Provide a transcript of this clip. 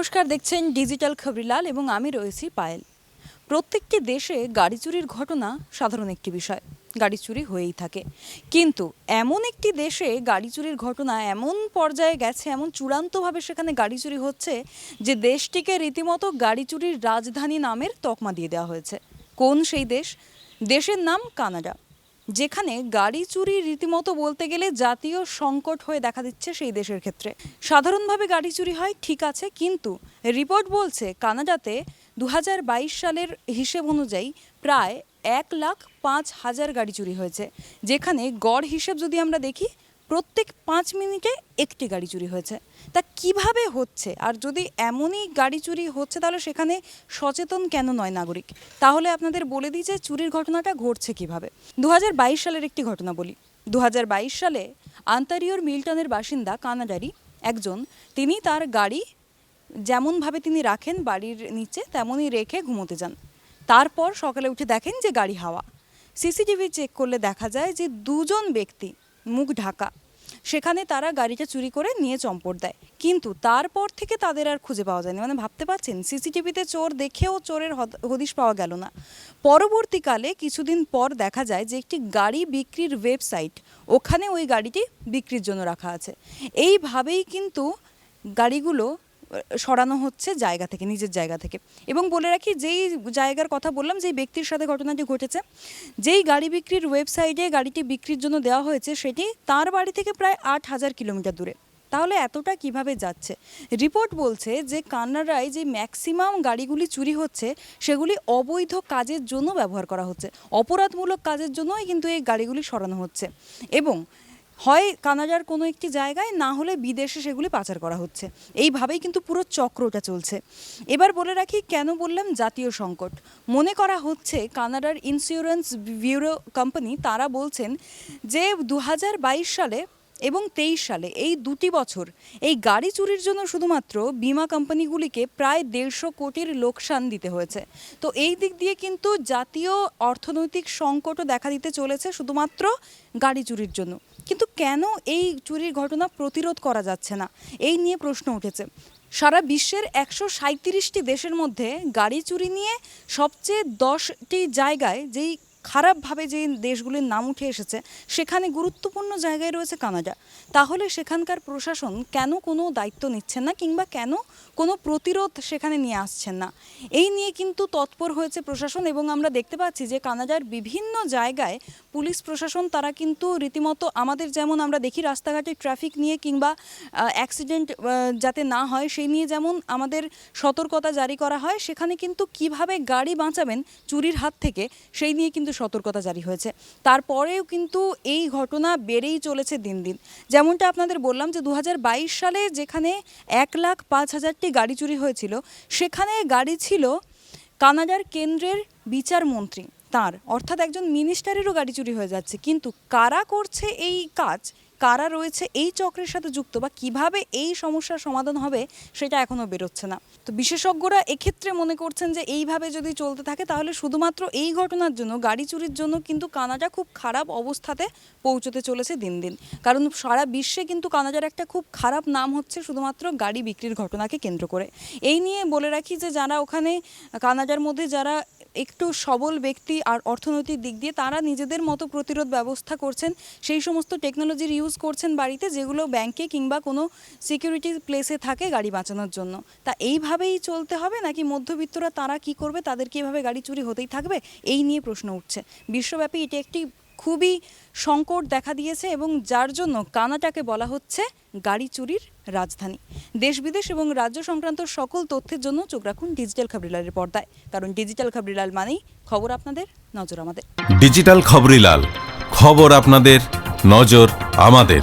নমস্কার, দেখছেন ডিজিটাল খবরিলাল এবং আমি রয়েছি পায়েল। প্রত্যেকটি দেশে গাড়ি চুরির ঘটনা সাধারণ একটি বিষয়, গাড়ি চুরি হয়েই থাকে। কিন্তু এমন একটি দেশে গাড়ি চুরির ঘটনা এমন পর্যায়ে গেছে, এমন চূড়ান্তভাবে সেখানে গাড়ি চুরি হচ্ছে, যে দেশটিকে রীতিমতো গাড়ি চুরির রাজধানী নামের তকমা দিয়ে দেওয়া হয়েছে। কোন সেই দেশ? দেশের নাম কানাডা। যেখানে গাড়ি চুরি রীতিমতো বলতে গেলে জাতীয় সংকট হয়ে দেখা দিচ্ছে সেই দেশের ক্ষেত্রে। সাধারণভাবে গাড়ি চুরি হয়, ঠিক আছে, কিন্তু রিপোর্ট বলছে কানাডাতে দু হাজার বাইশ সালের হিসেব অনুযায়ী প্রায় এক লাখ পাঁচ হাজার গাড়ি চুরি হয়েছে, যেখানে গড় হিসেব যদি আমরা দেখি প্রত্যেক পাঁচ মিনিটে একটি গাড়ি চুরি হয়েছে। তা কীভাবে হচ্ছে? আর যদি এমনই গাড়ি চুরি হচ্ছে, তাহলে সেখানে সচেতন কেন নয় নাগরিক? তাহলে আপনাদের বলে দিই যে চুরির ঘটনাটা ঘটছে কীভাবে। দু হাজার বাইশ সালের একটি ঘটনা বলি। দু হাজার বাইশ সালে আন্তারিওর মিল্টনের বাসিন্দা কানাডারি একজন, তিনি তার গাড়ি যেমনভাবে তিনি রাখেন বাড়ির নিচে, তেমনই রেখে ঘুমোতে যান। তারপর সকালে উঠে দেখেন যে গাড়ি হাওয়া। সিসিটিভি চেক করলে দেখা যায় যে দুজন ব্যক্তি মুখ ঢাকা। সেখানে তারা গাড়িটা চুরি করে নিয়ে চম্পট দেয়। কিন্তু তারপর থেকে তাদের আর খুঁজে পাওয়া যায়নি। মানে ভাবতে পারছেন, সিসিটিভিতে চোর দেখেও চোরের হদ- হদিশ পাওয়া গেল না। পরবর্তীকালে কিছুদিন পর দেখা যায় যে একটি গাড়ি বিক্রির ওয়েবসাইট, ওখানে ওই গাড়িটি বিক্রির জন্য রাখা আছে। এইভাবেই কিন্তু গাড়িগুলো সরানো হচ্ছে জায়গা থেকে, নিজের জায়গা থেকে। এবং বলে রাখি, যেই জায়গার কথা বললাম, যেই ব্যক্তির সাথে ঘটনাটি ঘটেছে, যেই গাড়ি বিক্রির ওয়েবসাইটে গাড়িটি বিক্রির জন্য দেওয়া হয়েছে, সেটি তার বাড়ি থেকে প্রায় আট হাজার কিলোমিটার দূরে। তাহলে এতটা কীভাবে যাচ্ছে? রিপোর্ট বলছে যে কানাডায় যে ম্যাক্সিমাম গাড়িগুলি চুরি হচ্ছে, সেগুলি অবৈধ কাজের জন্য ব্যবহার করা হচ্ছে। অপরাধমূলক কাজের জন্যই কিন্তু এই গাড়িগুলি সরানো হচ্ছে। এবং হয় কানাডার কোনো একটি জায়গায়, না হলে বিদেশে সেগুলি পাচার করা হচ্ছে। এইভাবেই কিন্তু পুরো চক্রটা চলছে। এবার বলে রাখি, কেন বললাম জাতীয় সংকট? মনে করা হচ্ছে কানাডার ইন্স্যুরেন্স ব্যুরো কোম্পানি তারা বলছেন যে দু হাজার বাইশ সালে এবং তেইশ সালে এই দুটি বছর এই গাড়ি চুরির জন্য শুধুমাত্র বিমা কোম্পানিগুলিকে প্রায় দেড়শো কোটির লোকসান দিতে হয়েছে। তো এই দিক দিয়ে কিন্তু জাতীয় অর্থনৈতিক সংকটও দেখা দিতে চলেছে শুধুমাত্র গাড়ি চুরির জন্য। কিন্তু কেন এই চুরির ঘটনা প্রতিরোধ করা যাচ্ছে না? এই নিয়ে প্রশ্ন উঠেছে। সারা বিশ্বের একশো সাঁত্রিশটি দেশের মধ্যে গাড়ি চুরি নিয়ে সবচেয়ে দশটি জায়গায় যেই খারাপভাবে যে দেশগুলির নাম উঠে এসেছে, সেখানে গুরুত্বপূর্ণ জায়গায় রয়েছে কানাডা। তাহলে সেখানকার প্রশাসন কেন কোনো দায়িত্ব নিচ্ছেন না কিংবা কেন কোনো প্রতিরোধ সেখানে নিয়ে আসছেন না? এই নিয়ে কিন্তু তৎপর হয়েছে প্রশাসন এবং আমরা দেখতে পাচ্ছি যে কানাডার বিভিন্ন জায়গায় পুলিশ প্রশাসন, তারা কিন্তু রীতিমতো আমাদের যেমন আমরা দেখি রাস্তাঘাটে ট্রাফিক নিয়ে কিংবা অ্যাক্সিডেন্ট যাতে না হয় সেই নিয়ে যেমন আমাদের সতর্কতা জারি করা হয়, সেখানে কিন্তু কীভাবে গাড়ি বাঁচাবেন চুরির হাত থেকে, সেই নিয়ে কিন্তু সতর্কতা জারি হয়েছে। তারপরেও কিন্তু এই ঘটনা বেড়েই চলেছে দিন দিন। যেমনটা আপনাদের বললাম যে দু হাজার বাইশ সালে যেখানে এক লাখ পাঁচ হাজারটি গাড়ি চুরি হয়েছিল, সেখানে গাড়ি ছিল কানাডার কেন্দ্রের বিচারমন্ত্রী তার। অর্থাৎ একজন মিনিস্টারেরও গাড়ি চুরি হয়ে যাচ্ছে। কিন্তু কারা করছে এই কাজ কারা রয়েছে, এই চক্রের সাথে যুক্ত বা কীভাবে এই সমস্যার সমাধান হবে সেটা এখনও বেরোচ্ছে না। তো বিশেষজ্ঞরা এক্ষেত্রে মনে করছেন যে এইভাবে যদি চলতে থাকে তাহলে শুধুমাত্র এই ঘটনার জন্য, গাড়ি চুরির জন্য কিন্তু কানাডা খুব খারাপ অবস্থাতে পৌঁছতে চলেছে দিন দিন। কারণ সারা বিশ্বে কিন্তু কানাডার একটা খুব খারাপ নাম হচ্ছে শুধুমাত্র গাড়ি বিক্রির ঘটনাকে কেন্দ্র করে। এই নিয়ে বলে রাখি যে যারা ওখানে, কানাডার মধ্যে যারা একটু সবল ব্যক্তি আর অর্থনৈতিক দিক দিয়ে তারা নিজেদের মতো প্রতিরোধ ব্যবস্থা করছেন, সেই সমস্ত টেকনোলজির ইউজ করছেন বাড়িতে যেগুলো ব্যাংকে কিংবা কোনো সিকিউরিটি প্লেসে থাকে গাড়ি বাঁচানোর জন্য। তা এইভাবেই চলতে হবে নাকি মধ্যবিত্তরা তারা কি করবে? তাদেরকে এভাবে গাড়ি চুরি হতেই থাকবে? এই নিয়ে প্রশ্ন উঠছে। বিশ্বব্যাপী এটি একটি খুবই সংকট দেখা দিয়েছে এবং যার জন্য কানাটাকে বলা হচ্ছে গাড়ি চুরির রাজধানী। দেশ, বিদেশ এবং রাজ্য সংক্রান্ত সকল তথ্যের জন্য চোখ রাখুন ডিজিটাল খবরিলালের পর্দায়। কারণ ডিজিটাল খবরিলাল মানেই খবর আপনাদের নজর আমাদের। ডিজিটাল খবরিলাল, খবর আপনাদের, নজর আমাদের।